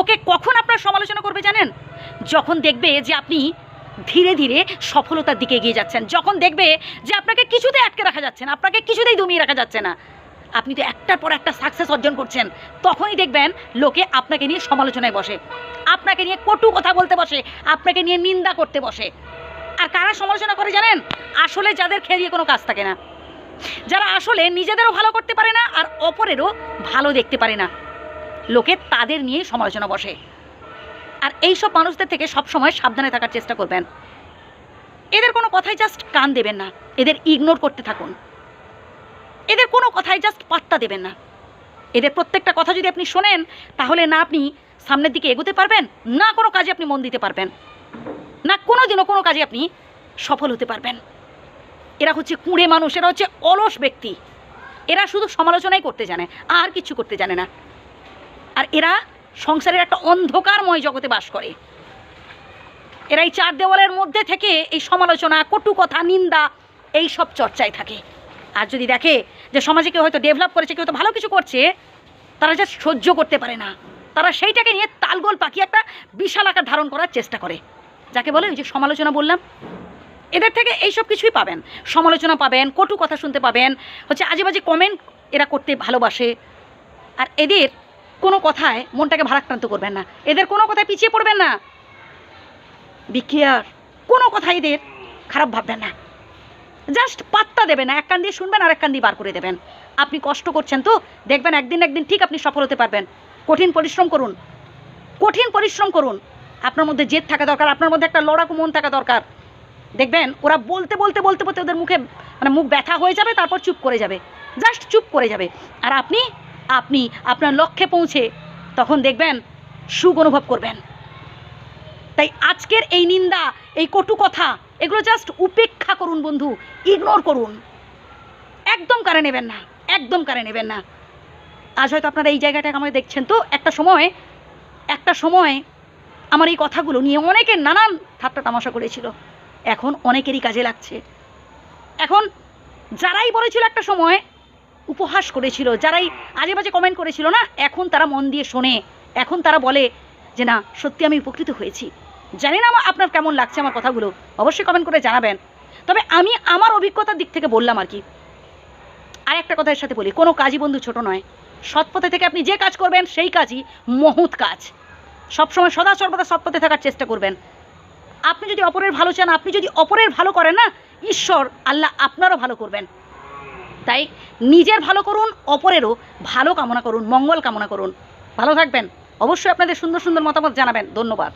লোকে কখন আপনার সমালোচনা করবে জানেন? যখন দেখবে যে আপনি ধীরে ধীরে সফলতার দিকে এগিয়ে যাচ্ছেন, যখন দেখবে যে আপনাকে কিছুতে আটকে রাখা যাচ্ছে না, আপনাকে কিছুতেই দমিয়ে রাখা যাচ্ছে না, আপনি তো একটার পর একটা সাকসেস অর্জন করছেন, তখনই দেখবেন লোকে আপনাকে নিয়ে সমালোচনায় বসে, আপনাকে নিয়ে কটু কথা বলতে বসে, আপনাকে নিয়ে নিন্দা করতে বসে। আর কারা সমালোচনা করে জানেন? আসলে যাদের খেলিয়ে কোনো কাজ থাকে না। যারা আসলে নিজেদেরও ভালো করতে পারে না আর অপরেরও ভালো দেখতে পারে না। লোকে তাদের নিয়ে সমালোচনা বসে। আর এই সব মানুষদের থেকে সবসময় সাবধানে থাকার চেষ্টা করবেন। এদের কোনো কথাই জাস্ট কান দেবেন না। এদের ইগনোর করতে থাকুন। এদের কোনো কথাই জাস্ট পাত্তা দেবেন না। এদের প্রত্যেকটা কথা যদি আপনি শোনেন, তাহলে না আপনি সামনের দিকে এগোতে পারবেন, না কোনো কাজে আপনি মন দিতে পারবেন। না কোনো দিনও কোনো কাজে আপনি সফল হতে পারবেন। এরা হচ্ছে কুঁড়ে মানুষ, এরা হচ্ছে অলস ব্যক্তি। এরা শুধু সমালোচনাই করতে জানে, আর কিছু করতে জানে না। আর এরা সংসারের একটা অন্ধকারময় জগতে বাস করে। এরা এই চার দেওয়ালের মধ্যে থেকে এই সমালোচনা, কটু কথা, নিন্দা, এই সব চর্চায় থাকে। আর যদি দেখে যে সমাজে কেউ হয়তো ডেভেলপ করেছে, কেউ তো ভালো কিছু করছে, তারা যা সহ্য করতে পারে না। তারা সেইটাকে নিয়ে তালগোল পাখি একটা বিশাল আকার ধারণ করার চেষ্টা করে। যাকে বলে ওই যে সমালোচনা বললাম, এদের থেকে এইসব কিছুই পাবেন। সমালোচনা পাবেন, কটু কথা শুনতে পাবেন, হচ্ছে আজে বাজে কমেন্ট এরা করতে ভালোবাসে। আর এদের কোনো কথায় মনটাকে ভারাক্রান্ত করবেন না। এদের কোনো কথায় পিছিয়ে পড়বেন না। বিকেয়ার কোনো কথা এদের খারাপ ভাববেন না। জাস্ট পাত্তা দেবেন না। এক কান দিয়ে শুনবেন আর এক কান দিয়ে বার করে দেবেন। আপনি কষ্ট করছেন তো, দেখবেন একদিন একদিন ঠিক আপনি সফল হতে পারবেন। কঠিন পরিশ্রম করুন। কঠিন পরিশ্রম করুন। আপনার মধ্যে জেদ থাকা দরকার, আপনার মধ্যে একটা লড়াকু মন থাকা দরকার। দেখবেন, ওরা বলতে বলতে বলতে বলতে ওদের মুখে মানে মুখ ব্যথা হয়ে যাবে, তারপর চুপ করে যাবে। জাস্ট চুপ করে যাবে। আর আপনি আপনি আপনার লক্ষ্যে পৌঁছে তখন দেখবেন সুখ অনুভব করবেন। তাই আজকের এই নিন্দা, এই কটু কথা, এগুলো জাস্ট উপেক্ষা করুন বন্ধু ইগনোর করুন। একদম কারে নেবেন না, একদম কারে নেবেন না। আজ হয়তো আপনারা এই জায়গাটাকে আমাকে দেখছেন তো, একটা সময় একটা সময় আমার এই কথাগুলো নিয়ে অনেকে নানান ঠাট্টা তামাশা করেছিল। এখন অনেকেরই কাজে লাগছে। এখন যারাই বলেছিল একটা সময় উপহাস করেছিল, যারাই আজে বাজে কমেন্ট করেছিল না, এখন তারা মন দিয়ে শোনে, এখন তারা বলে যে না, সত্যি আমি উপকৃত হয়েছি। জানি না আমার আপনার কেমন লাগছে আমার কথাগুলো, অবশ্যই কমেন্ট করে জানাবেন। তবে আমি আমার অভিজ্ঞতার দিক থেকে বললাম আর কি। আর একটা কথা এর সাথে বলি, কোনো কাজই বন্ধু ছোট নয়। সৎ পথে থেকে আপনি যে কাজ করবেন, সেই কাজই মহৎ কাজ। সবসময় সদা সর্বদা সৎ পথে থাকার চেষ্টা করবেন। আপনি যদি অপরের ভালো চান, আপনি যদি অপরের ভালো করেন না, ঈশ্বর, আল্লাহ আপনারও ভালো করবেন। তাই নিজের ভালো করুন, অপরেরও ভালো কামনা করুন, মঙ্গল কামনা করুন। ভালো থাকবেন। অবশ্যই আপনাদের সুন্দর সুন্দর মতামত জানাবেন। ধন্যবাদ।